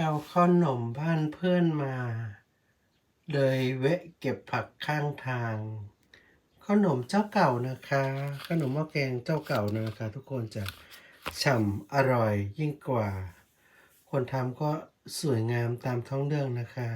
เอาขนมบ้านเพื่อนมา เลยแวะเก็บผักข้างทางขนมเจ้าเก่านะคะ ขนมหม้อแกงเจ้าเก่านะคะ ทุกคนจะฉ่ำอร่อยยิ่งกว่า คนทำก็สวยงามตามท้องเรื่องนะคะ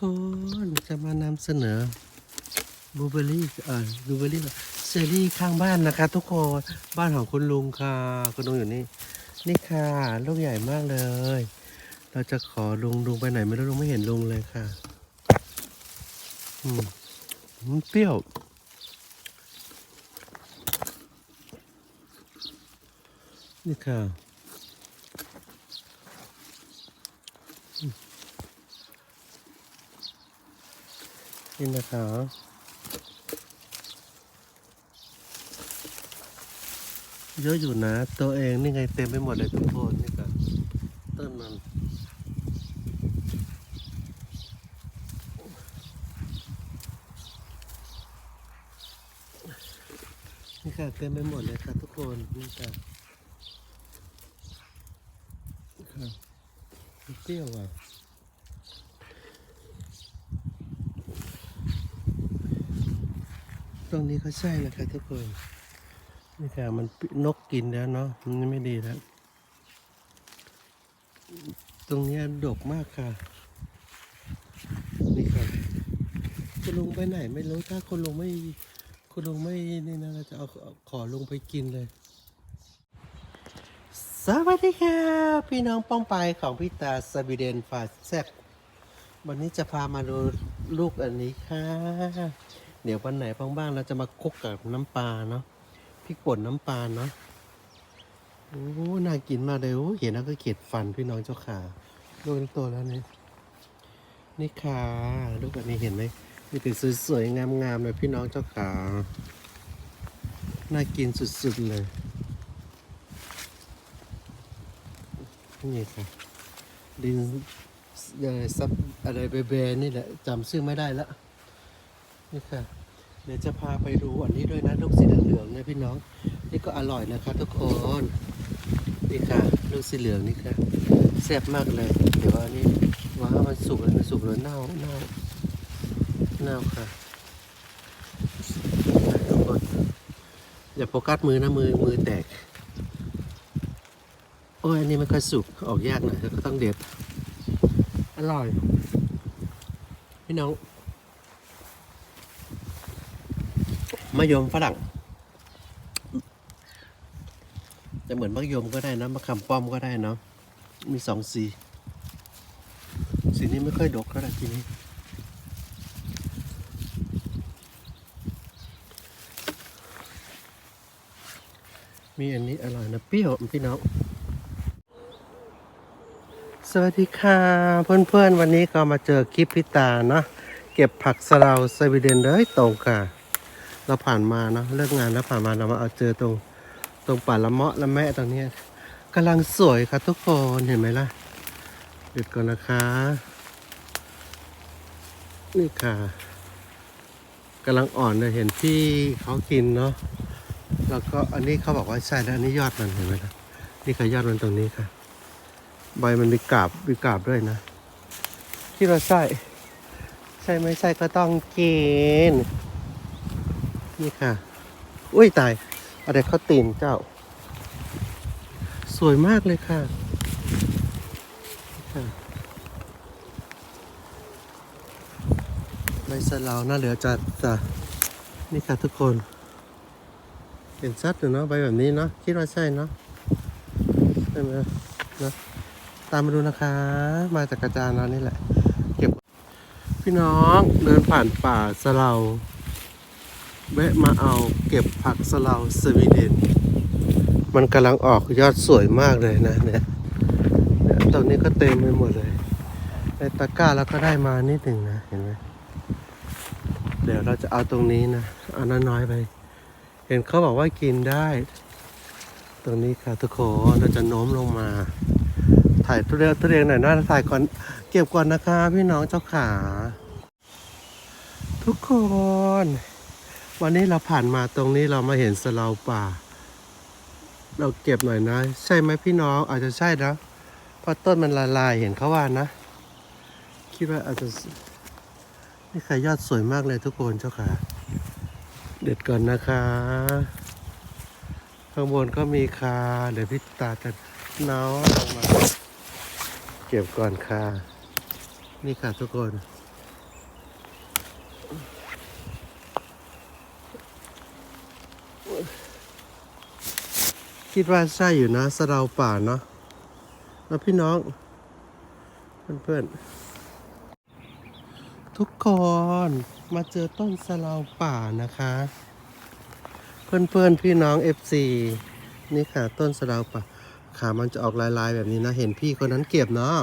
คนจะมานำเสนอบลูเบอรี่เอ่อบลูเบอรี่เซรี่ข้างบ้านนะคะ ทุกคนบ้านของคุณลุงค่ะคุณลุงอยู่นี่ นี่ค่ะลูกใหญ่มากเลย เราจะขอลุงลุงไปไหนไม่รู้ลุงไม่เห็นลุงเลยค่ะอืมเปรี้ยวนี่ค่ะ นี่นะคะเยอะอยู่นะ ตัวเองนี่ไงเต็มไปหมดเลยทุกคนนี่ค่ะต้นมันนี่ค่ะเต็มไปหมดเลยค่ะทุกคนนี่ค่ะนี่ค่ะมันเปรี้ยวอะ ตรงนี้ก็ใช่นะคะทุกคนนี่ค่ะมันนกกินแล้วเนาะมันไม่ดีแล้วตรงนี้ดกมากค่ะ นี่ค่ะคุณลุงไปไหนไม่รู้ถ้าคุณลุงไม่คุณลุงไม่นี่นะเราจะเอาขอลุงไปกินเลย สวัสดีค่ะ พี่น้องป้องไปของพี่ตาสวีเดนฟาแซบวันนี้จะพามาดูลูกอันนี้ค่ะ เดี๋ยววันไหนบ้างๆเราจะมาคุกกับน้ำปลาเนาะพริกป่นน้ำปลาเนาะโอ้น่ากินมากเลยโอ้เห็นแล้วก็เกลียดฟันพี่น้องเจ้าขาลูกเป็นตัวแล้วเนี่ยนี่ค่ะลูกอันนี้เห็นไหมนี่เป็นสวยๆงามๆเลยพี่น้องเจ้าขาน่ากินสุดๆเลยนี่ค่ะดินอะไรซับอะไรเบๆนี่แหละจำชื่อไม่ได้ละนี่ค่ะ เดี๋ยวจะพาไปดูอันนี้ด้วยนะลูกสีเหลืองเนี่ยพี่น้อง นี่ก็อร่อยนะคะทุกคนนี่ค่ะลูกสีเหลืองนี่ค่ะแซ่บมากเลยเดี๋ยวอันนี้ว้ามันสุกแล้วมันสุกแล้วเน่าเน่าเน่าค่ะทุกคนอย่าโฟกัสมือนะมือมือแตกโอ้ยอันนี้มันก็สุกออกยากหน่อยก็ต้องเด็ดอร่อยพี่น้อง มะยมฝรั่ง จะเหมือนมะยมก็ได้นะมะขามป้อมก็ได้เนาะมีสองสี สีนี้ไม่ค่อยดกเท่าไหร่ทีนี้มีอันนี้อร่อยนะเปรี้ยวพี่น้อง สวัสดีค่ะ เพื่อนๆ วันนี้ก็มาเจอคลิปพิตาเนาะเก็บผักสะเลาสวีเดนเลยตรงค่ะ เราผ่านมาเนาะเลิกงานแล้วผ่านมาเรามาเอาเจอตรงตรงป่าละเมาะละแมะตรงนี้กำลังสวยค่ะทุกคนเห็นไหมล่ะหยุดก่อนนะคะนี่ค่ะกำลังอ่อนเลยเห็นพี่เขากินเนาะแล้วก็อันนี้เขาบอกว่าใช่แล้วอันนี้ยอดมันเห็นไหมครับนี่ค่ะยอดมันตรงนี้ค่ะ ใบมันมีกาบมีกาบด้วยนะที่เราใส่ใช่ไม่ใช่ก็ต้องกิน นี่ค่ะ อุ้ยตายอะไรเขาตีนเจ้า สวยมากเลยค่ะนี่ค่ะใบสลาวน่าเหลือจัดจ้ะนี่ค่ะทุกคนเห็นชัดอยู่เนาะใบแบบนี้เนาะคิดว่าใช่เนาะใช่ไหมนะตามมาดูนะคะ มาจากกระจานเรานี่แหละ เก็บพี่น้องเดินผ่านป่าสลาว แวะมาเอาเก็บผักสลาสวีเดน มันกำลังออกยอดสวยมากเลยนะเนี่ยเนี่ยตรงนี้ก็เต็มไปหมดเลย ในตะกร้าเราก็ได้มานิดหนึ่งนะ เห็นไหมเดี๋ยวเราจะเอาตรงนี้นะเอาน้อยๆไป เห็นเขาบอกว่ากินได้ ตรงนี้ค่ะทุกคนเราจะโน้มลงมา ถ่ายทุเรียนทุเรียนหน่อยนะถ่ายก่อนเก็บก่อนนะคะ พี่น้องเจ้าขา ทุกคน วันนี้เราผ่านมาตรงนี้เรามาเห็นสลาป่า เราเก็บหน่อยนะ ใช่ไหมพี่น้องอาจจะใช่นะเพราะต้นมันละลายเห็นเขาว่านะ คิดว่าอาจจะนี่ค่ะยอดสวยมากเลยทุกคนเจ้าค่ะ เด็ดก่อนนะคะ ข้างบนก็มีคาเดี๋ยวพี่ตาจะเนาลงมา เก็บก่อนค่ะ นี่ค่ะทุกคน คิดว่าใช่อยู่นะสะเดาป่าเนาะแล้วพี่น้อง เพื่อนๆ ทุกคนมาเจอต้นสะเดาป่านะคะ เพื่อนๆ พี่น้อง FC นี่ค่ะต้นสะเดาป่าขามันจะออกลายๆแบบนี้นะ เห็นพี่คนนั้นเก็บเนาะ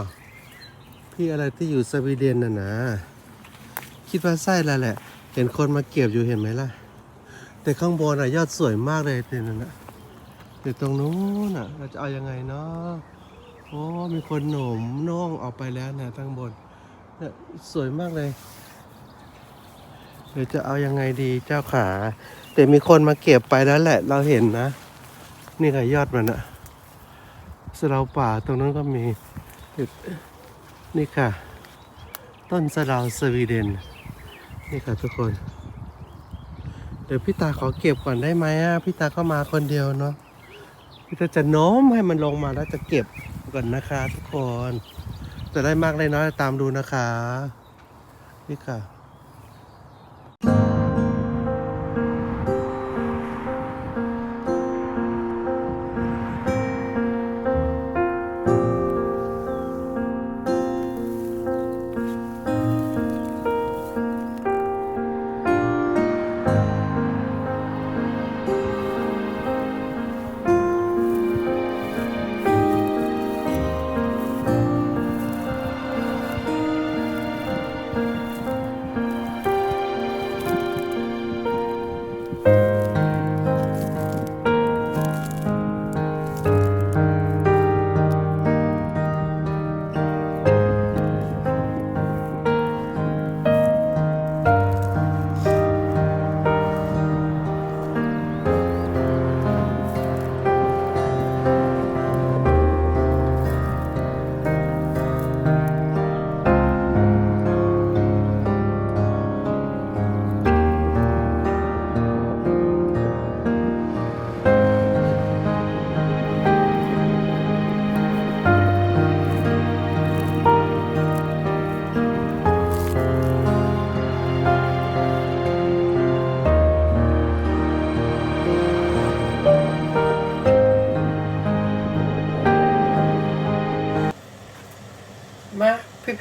พี่อะไรที่อยู่สวีเดนน่ะนะ คิดว่าใช่แล้วแหละ เห็นคนมาเก็บอยู่เห็นไหมล่ะ แต่ข้างบนอะยอดสวยมากเลยเนี่ยนั่นนะ อยู่ตรงนู้นอะ เราจะเอายังไงเนาะโอ้มีคนหนุ่มน้องออกไปแล้วนะข้งบนเนี่ยสวยมากเลยเดี๋ยวจะเอายังไงดีเจ้าขา แต่มีคนมาเก็บไปแล้วแหละ เราเห็นนะ นี่ค่ะยอดมันอะสะเดาป่าตรงนั้นก็มีนี่ค่ะ ต้นสะเดาสวีเดน นี่ค่ะทุกคน เดี๋ยวพี่ตาขอเก็บก่อนได้ไหมอะพี่ตาเข้ามาคนเดียวเนาะ พี่ตาจะโน้มให้มันลงมาแล้วจะเก็บก่อนนะคะ ทุกคน จะได้มากได้น้อยตามดูนะคะ นี่ค่ะ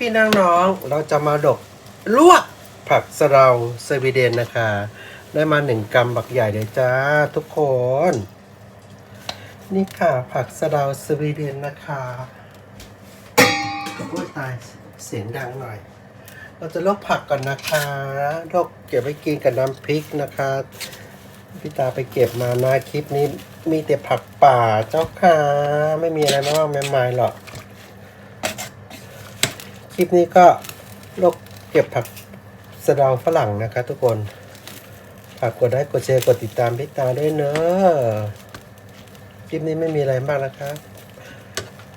พี่ๆน้องๆเราจะมาดกลวกผักสะเดาสวีเดนนะคะ ได้มาหนึ่งกำบักใหญ่เลยจ้าทุกคน นี่ค่ะผักสะเดาสวีเดนนะคะโอ้ตายเสียงดังหน่อย เราจะลวกผักก่อนนะคะลวกเก็บไว้กินกับน้ำพริกนะคะพี่ตาไปเก็บมานะคลิปนี้มีแต่ผักป่าเจ้าค่ะ ไม่มีอะไรมากมายมายหรอก คลิปนี้ก็โลกเก็บผักสะเดาฝรั่งนะคะทุกคนฝากกดไลค์กดแชร์กดติดตามพี่ตาด้วยเนอะคลิปนี้ไม่มีอะไรมากนะคะ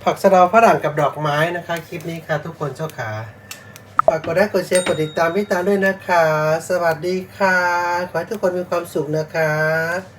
ผักสะเดาฝรั่งกับดอกไม้นะคะ คลิปนี้ค่ะ ทุกคนเจ้าขาฝากกดไลค์กดแชร์กดติดตามพี่ตาด้วยนะคะ สวัสดีค่ะ ขอให้ทุกคนมีความสุขนะคะ